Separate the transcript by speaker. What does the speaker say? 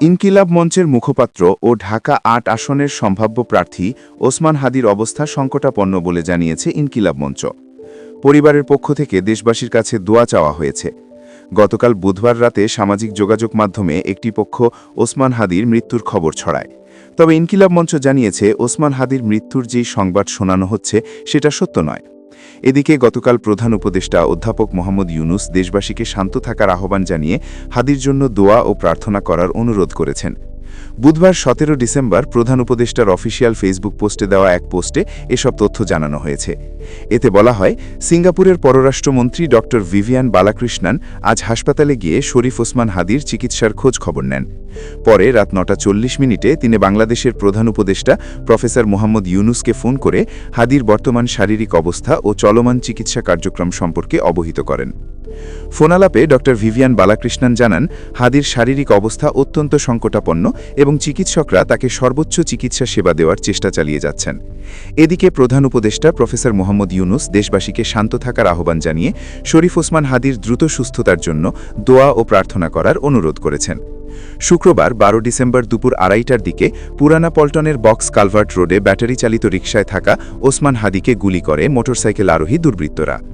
Speaker 1: ইনকিলাব মঞ্চের মুখপাত্র ও ঢাকা আট আসনের সম্ভাব্য প্রার্থী ওসমান হাদির অবস্থা সংকটাপন্ন বলে জানিয়েছে ইনকিলাব মঞ্চ। পরিবারের পক্ষ থেকে দেশবাসীর কাছে দোয়া চাওয়া হয়েছে। গতকাল বুধবার রাতে সামাজিক যোগাযোগ মাধ্যমে একটি পক্ষ ওসমান হাদির মৃত্যুর খবর ছড়ায়। তবে ইনকিলাব মঞ্চ জানিয়েছে, ওসমান হাদির মৃত্যুর যেই সংবাদ শোনানো হচ্ছে, সেটা সত্য নয়। এদিকে গতকাল প্রধান উপদেষ্টা অধ্যাপক মোহাম্মদ ইউনুস দেশবাসীকে শান্ত থাকার আহ্বান জানিয়ে হাদির জন্য দোয়া ও প্রার্থনা করার অনুরোধ করেছেন। বুধবার সতেরো ডিসেম্বর প্রধান উপদেষ্টার অফিসিয়াল ফেসবুক পোস্টে দেওয়া এক পোস্টে এসব তথ্য জানানো হয়েছে। এতে বলা হয়, সিঙ্গাপুরের পররাষ্ট্রমন্ত্রী ড ভিভিয়ান বালাকৃষ্ণন আজ হাসপাতালে গিয়ে শরীফ ওসমান হাদির চিকিৎসার খোঁজ খবর নেন। পরে রাত নটা চল্লিশ মিনিটে তিনি বাংলাদেশের প্রধান উপদেষ্টা প্রফেসর মোহাম্মদ ইউনুসকে ফোন করে হাদির বর্তমান শারীরিক অবস্থা ও চলমান চিকিৎসা কার্যক্রম সম্পর্কে অবহিত করেন। ফোনালাপে ড. ভিভিয়ান বালাকৃষ্ণন জানান, হাদির শারীরিক অবস্থা অত্যন্ত সংকটাপন্ন এবং চিকিৎসকরা তাকে সর্বোচ্চ চিকিৎসা সেবা দেওয়ার চেষ্টা চালিয়ে যাচ্ছেন। এদিকে প্রধান উপদেষ্টা প্রফেসর মোহাম্মদ ইউনুস দেশবাসীকে শান্ত থাকার আহ্বান জানিয়ে শরীফ ওসমান হাদির দ্রুত সুস্থতার জন্য দোয়া ও প্রার্থনা করার অনুরোধ করেছেন। শুক্রবার বারো ডিসেম্বর দুপুর আড়াইটার দিকে পুরানা পল্টনের বক্স কালভার্ট রোডে ব্যাটারি চালিত রিকশায় থাকা ওসমান হাদিকে গুলি করে মোটরসাইকেল আরোহী দুর্বৃত্তরা।